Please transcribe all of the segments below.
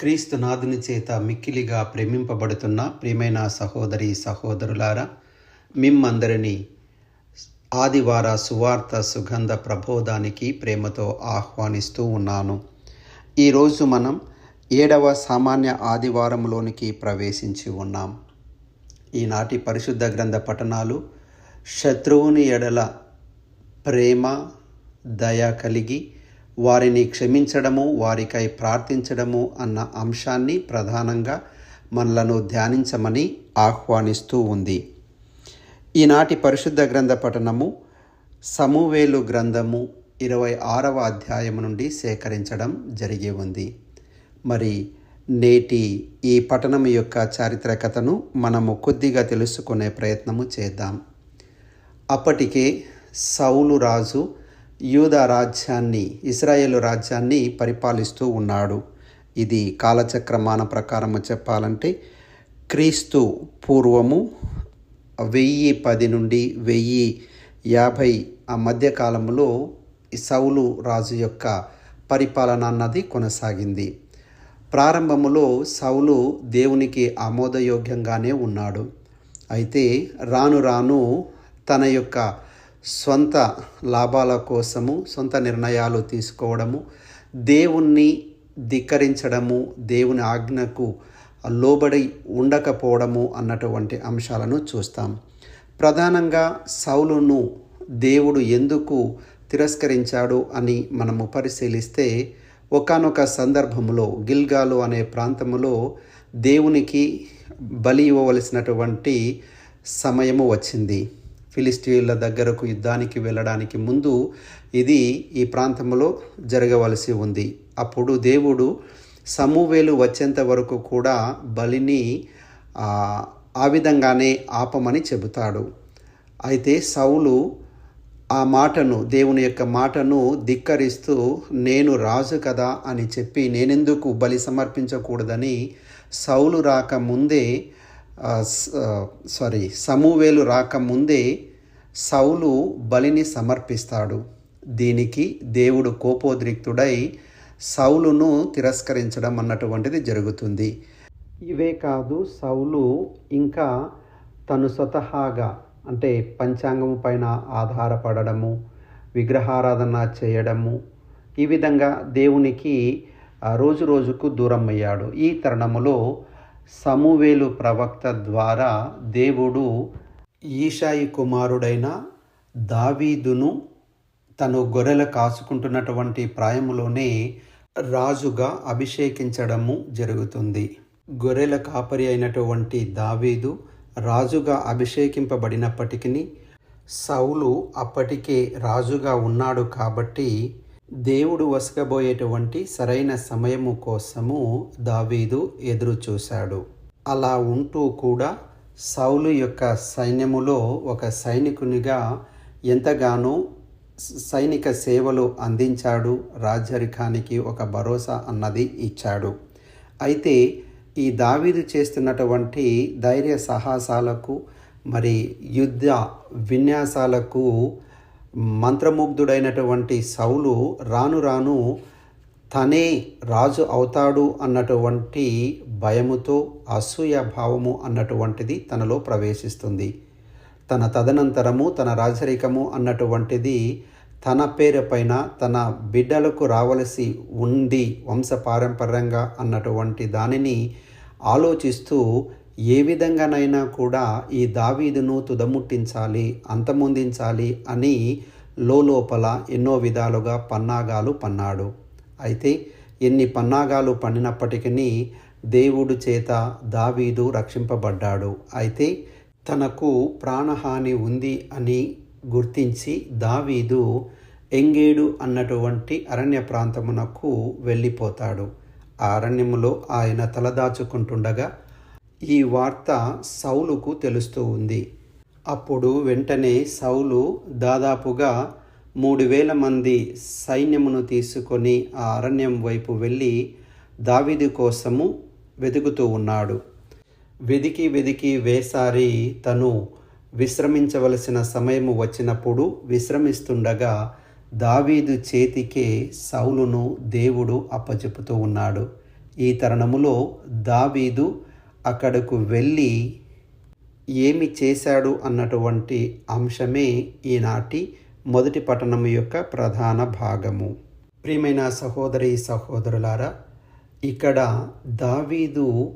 క్రీస్తు నాదుని చేత మిక్కిలిగా ప్రేమింపబడుతున్న ప్రియమైన సహోదరి సహోదరులారా మిమ్మందరినీ ఆదివార సువార్త సుగంధ ప్రబోధానికి ప్రేమతో ఆహ్వానిస్తూ ఉన్నాను. ఈరోజు మనం ఏడవ సామాన్య ఆదివారంలోనికి ప్రవేశించి ఉన్నాం. ఈనాటి పరిశుద్ధ గ్రంథ పఠనాలు శత్రువుని ఎడల ప్రేమ దయ కలిగి వారిని క్షమించడము వారికై ప్రార్థించడము అన్న అంశాన్ని ప్రధానంగా మనలను ధ్యానించమని ఆహ్వానిస్తూ ఉంది. ఈనాటి పరిశుద్ధ గ్రంథ పఠనము సమూవేలు గ్రంథము ఇరవై ఆరవ అధ్యాయము నుండి సేకరించడం జరిగి ఉంది. మరి నేటి ఈ పఠనం యొక్క చారిత్రకతను మనము కొద్దిగా తెలుసుకునే ప్రయత్నము చేద్దాం. అప్పటికే సౌలు రాజు యూదా రాజ్యాన్ని ఇస్రాయేలు రాజ్యాన్ని పరిపాలిస్తూ ఉన్నాడు. ఇది కాలచక్రమాన ప్రకారము చెప్పాలంటే క్రీస్తు పూర్వము వెయ్యి పది నుండి వెయ్యి యాభై ఆ మధ్యకాలంలో సౌలు రాజు యొక్క పరిపాలన అన్నది కొనసాగింది. ప్రారంభములో సౌలు దేవునికి ఆమోదయోగ్యంగానే ఉన్నాడు. అయితే రాను రాను తన యొక్క సొంత లాభాల కోసము సొంత నిర్ణయాలు తీసుకోవడము దేవుణ్ణి ధిక్కరించడము దేవుని ఆజ్ఞకు లోబడి ఉండకపోవడము అన్నటువంటి అంశాలను చూస్తాం. ప్రధానంగా సౌలును దేవుడు ఎందుకు తిరస్కరించాడు అని మనము పరిశీలిస్తే ఒకనొక సందర్భంలో గిల్గాలు అనే ప్రాంతములో దేవునికి బలి ఇవ్వవలసినటువంటి సమయము వచ్చింది. ఫిలిస్టీన్ల దగ్గరకు యుద్ధానికి వెళ్ళడానికి ముందు ఇది ఈ ప్రాంతంలో జరగవలసి ఉంది. అప్పుడు దేవుడు సమూవేలు వచ్చేంత వరకు కూడా బలిని ఆ విధంగానే ఆపమని చెబుతాడు. అయితే సౌలు ఆ మాటను దేవుని యొక్క మాటను ధిక్కరిస్తూ నేను రాజు కదా అని చెప్పి నేనెందుకు బలి సమర్పించకూడదని సౌలు రాకముందే సారీ సమూవేలు రాకముందే సౌలు బలిని సమర్పిస్తాడు. దీనికి దేవుడు కోపోద్రిక్తుడై సౌలును తిరస్కరించడం అన్నటువంటిది జరుగుతుంది. ఇవే కాదు సౌలు ఇంకా తను స్వతహాగా అంటే పంచాంగము పైన ఆధారపడము విగ్రహారాధన చేయడము ఈ విధంగా దేవునికి రోజు రోజుకు దూరం అయ్యాడు ఈ తరుణములో సమూవేలు ప్రవక్త ద్వారా దేవుడు ఈషాయి కుమారుడైన దావీదును తను గొర్రెలు కాసుకుంటున్నటువంటి ప్రాయములోనే రాజుగా అభిషేకించడము జరుగుతుంది. గొర్రెల కాపరి అయినటువంటి దావీదు రాజుగా అభిషేకింపబడినప్పటికీ సౌలు అప్పటికే రాజుగా ఉన్నాడు కాబట్టి దేవుడు వసకబోయేటువంటి సరైన సమయము కోసము దావీదు ఎదురు చూశాడు అలా ఉంటూ కూడా సౌలు యొక్క సైన్యములో ఒక సైనికునిగా ఎంతగానో సైనిక సేవలు అందించాడు. రాజరికానికి ఒక భరోసా అన్నది ఇచ్చాడు. అయితే ఈ దావీదు చేస్తున్నటువంటి ధైర్య సాహసాలకు మరి యుద్ధ విన్యాసాలకు మంత్రముగ్ధుడైనటువంటి సౌలు రాను రాను తనే రాజు అవుతాడు అన్నటువంటి భయముతో అసూయ భావము అన్నటువంటిది తనలో ప్రవేశిస్తుంది. తన తదనంతరము తన రాజరికము అన్నటువంటిది తన పేరు పైన తన బిడ్డలకు రావలసి ఉంది వంశపారంపర్యంగా అన్నటువంటి దానిని ఆలోచిస్తూ ఏ విధంగానైనా కూడా ఈ దావీదును తుదముట్టించాలి అంతమొందించాలి అని లోపల ఎన్నో విధాలుగా పన్నాగాలు పన్నాడు. అయితే ఎన్ని పన్నాగాలు పన్నినప్పటికీ దేవుడు చేత దావీదు రక్షింపబడ్డాడు. అయితే తనకు ప్రాణహాని ఉంది అని గుర్తించి దావీదు ఎంగేడు అన్నటువంటి అరణ్య ప్రాంతమునకు వెళ్ళిపోతాడు. ఆ అరణ్యములో ఆయన తలదాచుకుంటుండగా ఈ వార్త సౌలుకు తెలుస్తూ ఉంది. అప్పుడు వెంటనే సౌలు దాదాపుగా మూడు వేల మంది సైన్యమును తీసుకొని ఆ అరణ్యం వైపు వెళ్ళి దావిది కోసము వెతుకుతూ ఉన్నాడు. వెదికి వెదికి వేసారి తను విశ్రమించవలసిన సమయము వచ్చినప్పుడు విశ్రమిస్తుండగా దావీదు చేతికే సౌలును దేవుడు అప్పచెపుతూ ఉన్నాడు. ఈ తరుణములో దావీదు అక్కడకు వెళ్ళి ఏమి చేశాడు అన్నటువంటి అంశమే ఈనాటి మొదటి పట్టణం యొక్క ప్రధాన భాగము. ప్రియమైన సహోదరి సహోదరులారా ఇక్కడ దావీదు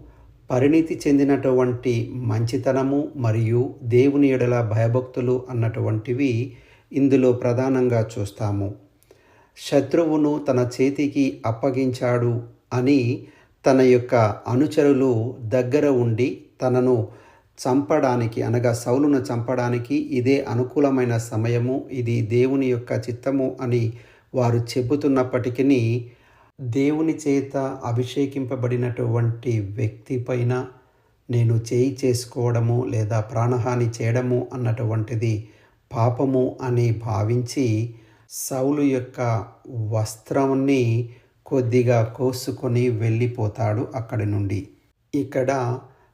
పరిణితి చెందినటువంటి మంచితనము మరియు దేవుని ఎడల భయభక్తులు అన్నటువంటివి ఇందులో ప్రధానంగా చూస్తాము. శత్రువును తన చేతికి అప్పగించాడు అని తన యొక్క అనుచరులు దగ్గర ఉండి తనను చంపడానికి అనగా సౌలును చంపడానికి ఇదే అనుకూలమైన సమయము ఇది దేవుని యొక్క చిత్తము అని వారు చెబుతున్నప్పటికీ దేవుని చేత అభిషేకింపబడినటువంటి వ్యక్తి పైన నేను చేయి చేసుకోవడము లేదా ప్రాణహాని చేయడము అన్నటువంటిది పాపము అని భావించి సౌలు యొక్క వస్త్రాన్ని కొద్దిగా కోసుకొని వెళ్ళిపోతాడు అక్కడి నుండి. ఇక్కడ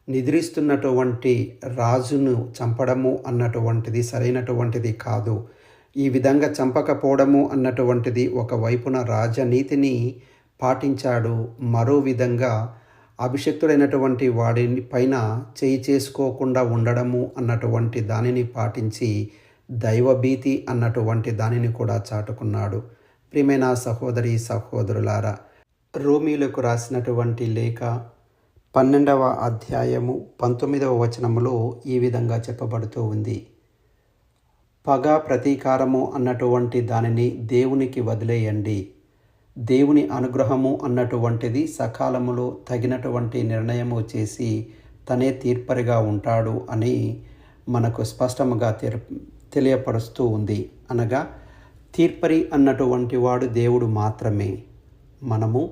నిద్రిస్తున్నటువంటి రాజును చంపడము అన్నటువంటిది సరైనటువంటిది కాదు. ఈ విధంగా చంపకపోవడము అన్నటువంటిది ఒకవైపున రాజనీతిని పాటించాడు. మరో విధంగా అభిషక్తుడైనటువంటి వాడిని పైన చేయి చేసుకోకుండా ఉండడము అన్నటువంటి దానిని పాటించి దైవభీతి అన్నటువంటి దానిని కూడా చాటుకున్నాడు. ప్రియమైన సహోదరి సహోదరులారా రోమీలకు రాసినటువంటి లేఖ పన్నెండవ అధ్యాయము పంతొమ్మిదవ వచనములో ఈ విధంగా చెప్పబడుతూ ఉంది. పగ ప్రతీకారము అన్నటువంటి దానిని దేవునికి వదిలేయండి. దేవుని అనుగ్రహము అన్నటువంటిది సకాలములో తగినటువంటి నిర్ణయము చేసి తనే తీర్పరిగా ఉంటాడు అని మనకు స్పష్టముగా తెలియపరుస్తూ ఉంది. అనగా తీర్పరి అన్నటువంటి వాడు దేవుడు మాత్రమే. మనము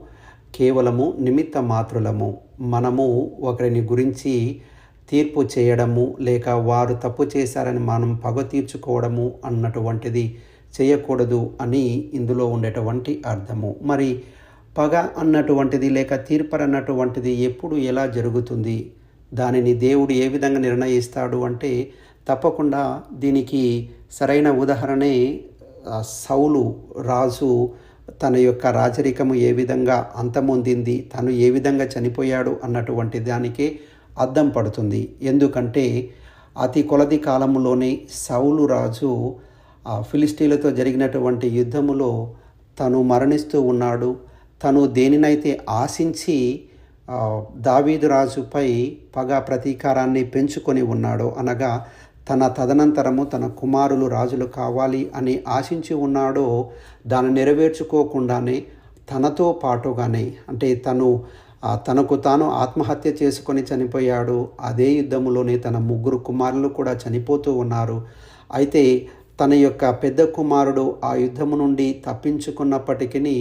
కేవలము నిమిత్త మాత్రులము. మనము ఒకరిని గురించి తీర్పు చేయడము లేక వారు తప్పు చేశారని మనం పగ తీర్చుకోవడము అన్నటువంటిది చేయకూడదు అని ఇందులో ఉండేటువంటి అర్థము. మరి పగ అన్నటువంటిది లేక తీర్పర అన్నటువంటిది ఎప్పుడు ఎలా జరుగుతుంది? దానిని దేవుడు ఏ విధంగా నిర్ణయిస్తాడు అంటే తప్పకుండా దీనికి సరైన ఉదాహరణే సౌలు రాజు తన యొక్క రాజరికము ఏ విధంగా అంతమొందింది తను ఏ విధంగా చనిపోయాడు అన్నటువంటి దానికే అద్దం పడుతుంది. ఎందుకంటే అతి కొలది కాలంలోనే సౌలు రాజు ఫిలిస్టీలతో జరిగినటువంటి యుద్ధములో తను మరణిస్తూ ఉన్నాడు. తను దేనినైతే ఆశించి దావీదు రాజుపై పగ ప్రతీకారాన్ని పెంచుకొని ఉన్నాడో అనగా తన తదనంతరము తన కుమారులు రాజులు కావాలి అని ఆశించి ఉన్నాడో దాన్ని నెరవేర్చుకోకుండానే తనతో పాటుగానే అంటే తను తనకు తాను ఆత్మహత్య చేసుకొని చనిపోయాడు. అదే యుద్ధములోనే తన ముగ్గురు కుమారులు కూడా చనిపోతూ ఉన్నారు. అయితే తన యొక్క పెద్ద కుమారుడు ఆ యుద్ధము నుండి తప్పించుకున్నప్పటికీ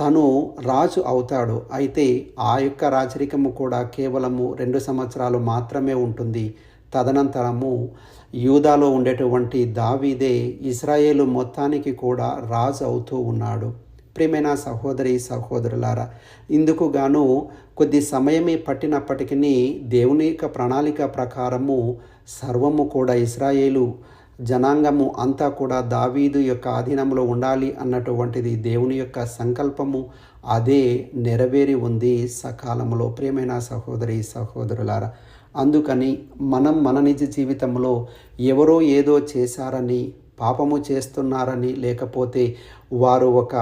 తను రాజు అవుతాడు. అయితే ఆ యొక్క రాజరికము కూడా కేవలము రెండు సంవత్సరాలు మాత్రమే ఉంటుంది. తదనంతరము యూదాలో ఉండేటువంటి దావీదే ఇస్రాయేలు మొత్తానికి కూడా రాజు అవుతూ ఉన్నాడు. ప్రియమైన సహోదరి సహోదరులారా ఇందుకు గాను కొద్ది సమయమే పట్టినప్పటికీ దేవుని యొక్క ప్రణాళిక ప్రకారము సర్వము కూడా ఇస్రాయేలు జనాంగము అంతా కూడా దావీదు యొక్క ఆధీనంలో ఉండాలి అన్నటువంటిది దేవుని యొక్క సంకల్పము అదే నెరవేరి ఉంది సకాలంలో. ప్రియమైన సహోదరి సహోదరులారా అందుకని మనం మన నిజ జీవితంలో ఎవరో ఏదో చేశారని పాపము చేస్తున్నారని లేకపోతే వారు ఒక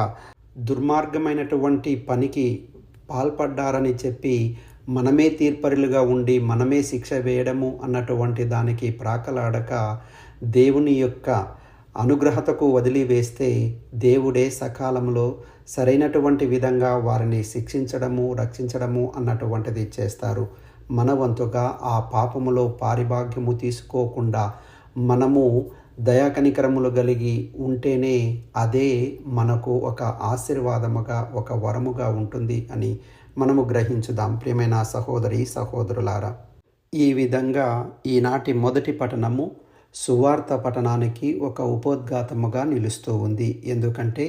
దుర్మార్గమైనటువంటి పనికి పాల్పడ్డారని చెప్పి మనమే తీర్పరులుగా ఉండి మనమే శిక్ష వేయడము అన్నటువంటి దానికి ప్రాకలాడక దేవుని యొక్క అనుగ్రహతకు వదిలివేస్తే దేవుడే సకాలంలో సరైనటువంటి విధంగా వారిని శిక్షించడము రక్షించడము అన్నటువంటిది చేస్తారు. మనవంతుగా ఆ పాపములో పారిభాగ్యము తీసుకోకుండా మనము దయాకనికరములు కలిగి ఉంటేనే అదే మనకు ఒక ఆశీర్వాదముగా ఒక వరముగా ఉంటుంది అని మనము గ్రహించుదాం. ప్రియమైన సహోదరి సహోదరులారా ఈ విధంగా ఈనాటి మొదటి పఠనము సువార్త పఠనానికి ఒక ఉపోద్ఘాతముగా నిలుస్తూ ఉంది. ఎందుకంటే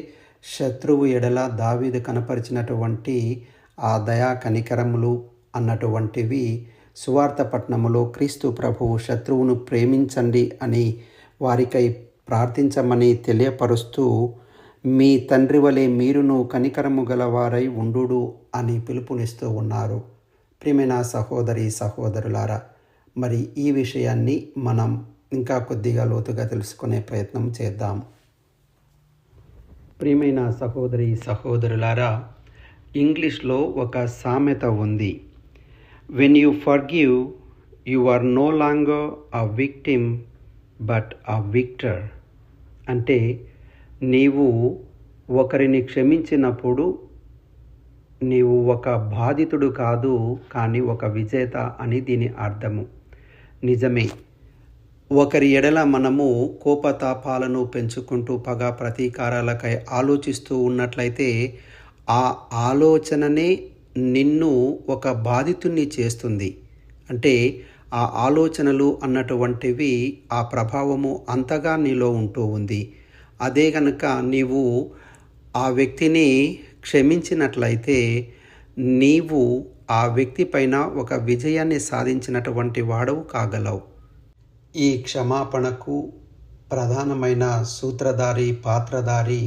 శత్రువు ఎడల దావీదు కనపరిచినటువంటి ఆ దయా కనికరములు అన్నటువంటివి సువార్త పట్టణములో క్రీస్తు ప్రభువు శత్రువును ప్రేమించండి అని వారికై ప్రార్థించమని తెలియపరుస్తూ మీ తండ్రి వలె మీరును కనికరము గలవారై ఉండు అని పిలుపునిస్తూ ఉన్నారు. ప్రియమైన సహోదరి సహోదరులారా మరి ఈ విషయాన్ని మనం ఇంకా కొద్దిగా లోతుగా తెలుసుకునే ప్రయత్నం చేద్దాం. ప్రియమైన సహోదరి సహోదరులారా ఇంగ్లీష్లో ఒక సామెత ఉంది. When you forgive you are no longer a victim but a victor అంటే నీవు ఒకరిని క్షమించినప్పుడు నీవు ఒక బాధితుడు కాదు కానీ ఒక విజేత అని దీని అర్థము. నిజమే. ఒకరి ఎడల మనము కోపతాపాలను పెంచుకుంటూ పగ ప్రతీకారాలకై ఆలోచిస్తూ ఉన్నట్లయితే ఆ ఆలోచననే నిన్ను ఒక బాధితుణ్ణి చేస్తుంది. అంటే ఆ ఆలోచనలు అన్నటువంటివి ఆ ప్రభావము అంతగా నీలో ఉంటూ ఉంది. అదే గనక నీవు ఆ వ్యక్తిని క్షమించినట్లయితే నీవు ఆ వ్యక్తి పైన ఒక విజయాన్ని సాధించినటువంటి వాడవు కాగలవు. ఈ క్షమాపణకు ప్రధానమైన సూత్రధారి పాత్రధారి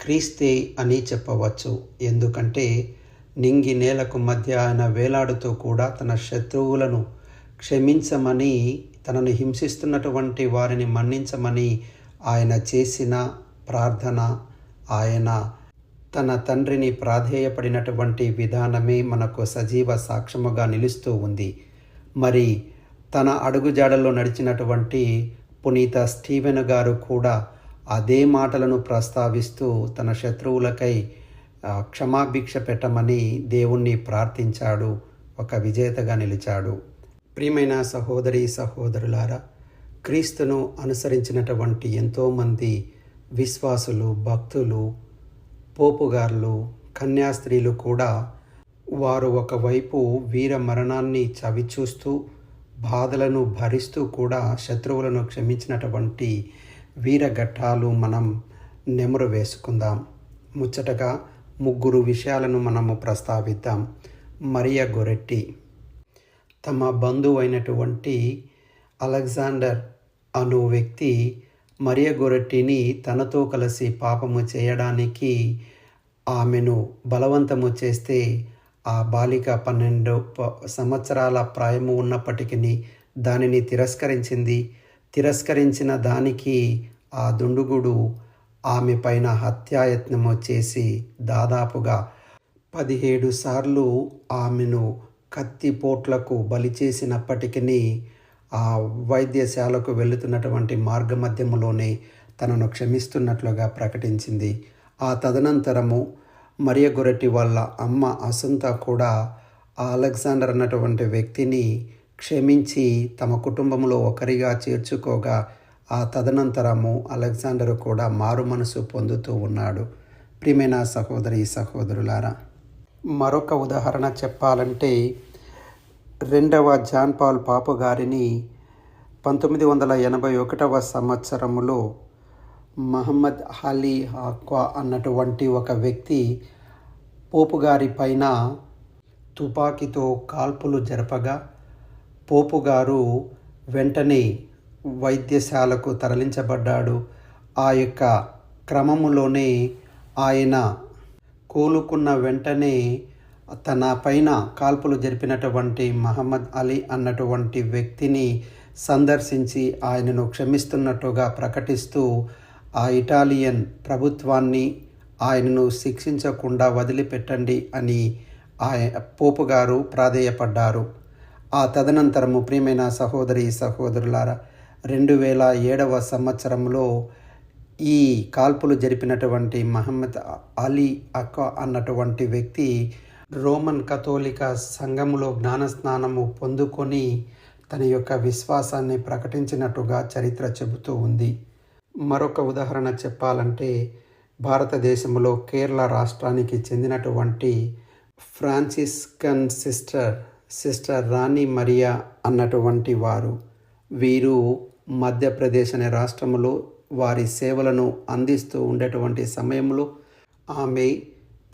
క్రీస్తే అని చెప్పవచ్చు. ఎందుకంటే నింగి నేలకు మధ్య ఆయన వేలాడుతూ కూడా తన శత్రువులను క్షమించమని తనను హింసిస్తున్నటువంటి వారిని మన్నించమని ఆయన చేసిన ప్రార్థన ఆయన తన తండ్రిని ప్రాధేయపడినటువంటి విధానమే మనకు సజీవ సాక్ష్యముగా నిలుస్తూ ఉంది. మరి తన అడుగుజాడల్లో నడిచినటువంటి పునీత స్టీవెన్ గారు కూడా అదే మాటలను ప్రస్తావిస్తూ తన శత్రువులకై క్షమాభిక్ష పెట్టమని దేవుణ్ణి ప్రార్థించాడు. ఒక విజేతగా నిలిచాడు. ప్రియమైన సహోదరి సహోదరులారా క్రీస్తును అనుసరించినటువంటి ఎంతోమంది విశ్వాసులు భక్తులు పోపుగారులు కన్యాస్త్రీలు కూడా వారు ఒకవైపు వీర మరణాన్ని చవిచూస్తూ బాధలను భరిస్తూ కూడా శత్రువులను క్షమించినటువంటి వీరఘట్టాలు మనం నెమరు వేసుకుందాం. ముచ్చటగా ముగ్గురు విషయాలను మనము ప్రస్తావిద్దాం. మరియా గొరెట్టి. తమ బంధువు అయినటువంటి అలెగ్జాండర్ అను వ్యక్తి మరియ గొరెట్టిని తనతో కలిసి పాపము చేయడానికి ఆమెను బలవంతము చేస్తే ఆ బాలిక పన్నెండు సంవత్సరాల ప్రాయము ఉన్నప్పటికీ దానిని తిరస్కరించింది. తిరస్కరించిన దానికి ఆ దుండుగుడు ఆమె పైన హత్యాయత్నము చేసి దాదాపుగా పదిహేడు సార్లు ఆమెను కత్తిపోట్లకు బలి చేసినప్పటికీ ఆ వైద్యశాలకు వెళుతున్నటువంటి మార్గమధ్యములోనే తనను క్షమిస్తున్నట్లుగా ప్రకటించింది. ఆ తదనంతరము మరియ గొరటి వాళ్ళ అమ్మ అసుంత కూడా ఆ అలెగ్జాండర్ అన్నటువంటి వ్యక్తిని క్షమించి తమ కుటుంబంలో ఒకరిగా చేర్చుకోగా ఆ తదనంతరము అలెగ్జాండర్ కూడా మారు మనసు పొందుతూ ఉన్నాడు. ప్రియమైన సహోదరి సహోదరులారా మరొక ఉదాహరణ చెప్పాలంటే రెండవ జాన్ పాల్ పాపు గారిని పంతొమ్మిది వందల ఎనభై ఒకటవ సంవత్సరములో మహమ్మద్ అలీ హాక్వా అన్నటువంటి ఒక వ్యక్తి పోపు గారి పైన తుపాకీతో కాల్పులు జరపగా పోపు గారు వెంటనే వైద్యశాలకు తరలించబడ్డాడు. ఆ యొక్క క్రమములోనే ఆయన కోలుకున్న వెంటనే తన పైన కాల్పులు జరిపినటువంటి మహమ్మద్ అలీ అన్నటువంటి వ్యక్తిని సందర్శించి ఆయనను క్షమిస్తున్నట్టుగా ప్రకటిస్తూ ఆ ఇటాలియన్ ప్రభుత్వాన్ని ఆయనను శిక్షించకుండా వదిలిపెట్టండి అని ఆయ పోపు గారు ప్రాధేయపడ్డారు. ఆ తదనంతరము ప్రియమైన సహోదరి సహోదరులారా రెండు వేల ఏడవ సంవత్సరంలో ఈ కాల్పులు జరిపినటువంటి మహమ్మద్ అలీ అక్క అన్నటువంటి వ్యక్తి రోమన్ కథోలిక సంఘములో జ్ఞానస్నానము పొందుకొని తన యొక్క విశ్వాసాన్ని ప్రకటించినట్టుగా చరిత్ర చెబుతూ ఉంది. మరొక ఉదాహరణ చెప్పాలంటే భారతదేశంలో కేరళ రాష్ట్రానికి చెందినటువంటి Franciscan sister sister Rani Maria అన్నటువంటి వారు. వీరు మధ్యప్రదేశ్ అనే రాష్ట్రంలో వారి సేవలను అందిస్తూ ఉండేటువంటి సమయంలో ఆమె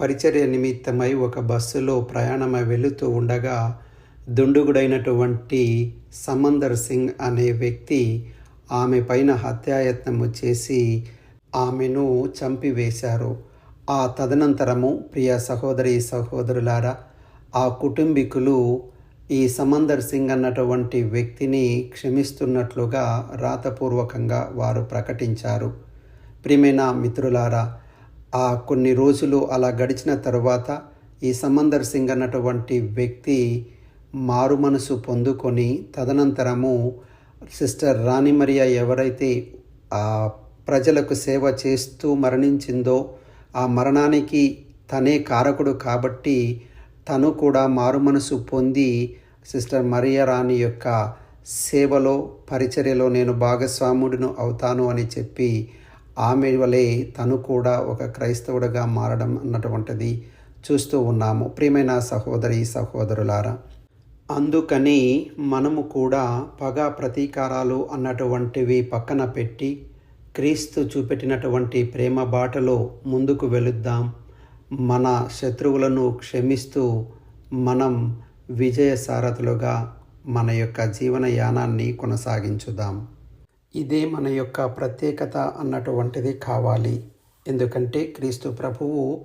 పరిచర్య నిమిత్తమై ఒక బస్సులో ప్రయాణమై వెళుతూ ఉండగా దుండుగుడైనటువంటి సమందర్ సింగ్ అనే వ్యక్తి ఆమె పైన హత్యాయత్నము చేసి ఆమెను చంపివేశారు. ఆ తదనంతరము ప్రియ సహోదరి సహోదరులారా ఆ కుటుంబీకులు ఈ సమందర్ సింగ్ అన్నటువంటి వ్యక్తిని క్షమిస్తున్నట్లుగా రాతపూర్వకంగా వారు ప్రకటించారు. ప్రియమైన మిత్రులారా ఆ కొన్ని రోజులు అలా గడిచిన తరువాత ఈ సమందర్ సింగ్ అన్నటువంటి వ్యక్తి మారు మనసు పొందుకొని తదనంతరము సిస్టర్ రాణి మరియా ఎవరైతే ఆ ప్రజలకు సేవ చేస్తూ మరణించిందో ఆ మరణానికి తనే కారకుడు కాబట్టి తను కూడా మారు మనసు పొంది సిస్టర్ మరియా రాణి యొక్క సేవలో పరిచర్యలో నేను భాగస్వాముడును అవుతాను అని చెప్పి ఆమె వలె తను కూడా ఒక క్రైస్తవుడిగా మారడం అన్నటువంటిది చూస్తూ ఉన్నాము. ప్రియమైన సహోదరి సహోదరులారా అందుకని మనము కూడా పగ ప్రతీకారాలు అన్నటువంటివి పక్కన పెట్టి క్రీస్తు చూపెట్టినటువంటి ప్రేమ బాటలో ముందుకు వెళుద్దాం. మన శత్రువులను క్షమిస్తూ మనం విజయ సారథులుగా మన యొక్క జీవన యానాన్ని కొనసాగించుదాం. ఇదే మన యొక్క ప్రత్యేకత అన్నటువంటిది కావాలి. ఎందుకంటే క్రీస్తు ప్రభువు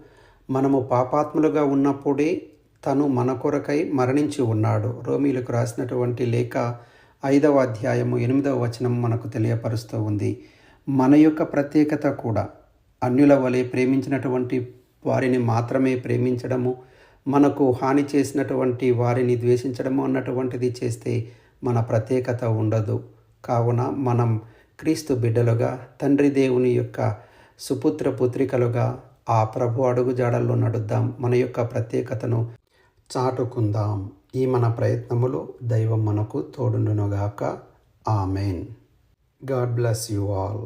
మనము పాపాత్ములుగా ఉన్నప్పుడే తను మన కొరకై మరణించి ఉన్నాడు. రోమీలకు రాసినటువంటి లేఖ ఐదవ అధ్యాయము ఎనిమిదవ వచనం మనకు తెలియపరుస్తూ ఉంది. మన యొక్క ప్రత్యేకత కూడా అన్యుల వలె ప్రేమించినటువంటి వారిని మాత్రమే ప్రేమించడము మనకు హాని చేసినటువంటి వారిని ద్వేషించడము అన్నటువంటిది చేస్తే మన ప్రత్యేకత ఉండదు. కావున మనం క్రీస్తు బిడ్డలుగా తండ్రి దేవుని యొక్క సుపుత్ర పుత్రికలుగా ఆ ప్రభు అడుగు జాడల్లో నడుద్దాం. మన యొక్క ప్రత్యేకతను చాటుకుందాం. ఈ మన ప్రయత్నములో దైవం మనకు తోడుండునుగాక. Amen. God bless you all.